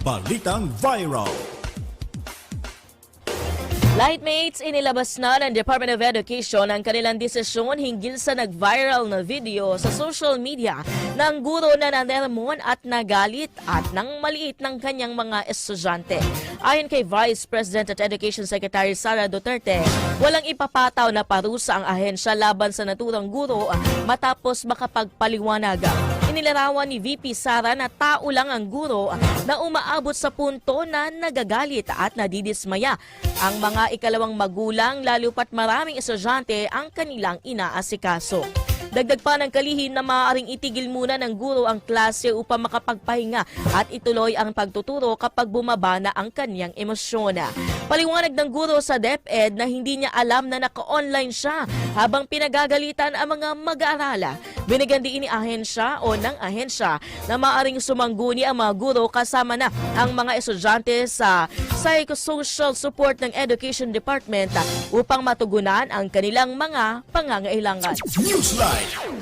Balitang Viral Lightmates, inilabas na ng Department of Education ang kanilang desisyon hinggil sa nag-viral na video sa social media ng guro na nanermon at nagalit at nang maliit ng kanyang mga estudyante. Ayon kay Vice President at Education Secretary Sara Duterte, walang ipapataw na parusa ang ahensya laban sa naturang guro matapos makapagpaliwanag. Inilarawan ni VP Sara na tao lang ang guro na umaabot sa punto na nagagalit at nadidismaya ang mga ikalawang magulang lalo pat maraming estudyante ang kanilang inaasikaso. Dagdag pa ng kalihim na maaaring itigil muna ng guro ang klase upang makapagpahinga at ituloy ang pagtuturo kapag bumaba na ang kanyang emosyon. Paliwanag ng guro sa DepEd na hindi niya alam na naka-online siya habang pinagagalitan ang mga mag-aarala. Binigyan din ni ahensya o ng ahensya na maaaring sumangguni ang mga guro kasama na ang mga estudyante sa psychosocial support ng Education Department upang matugunan ang kanilang mga pangangailangan. Newsline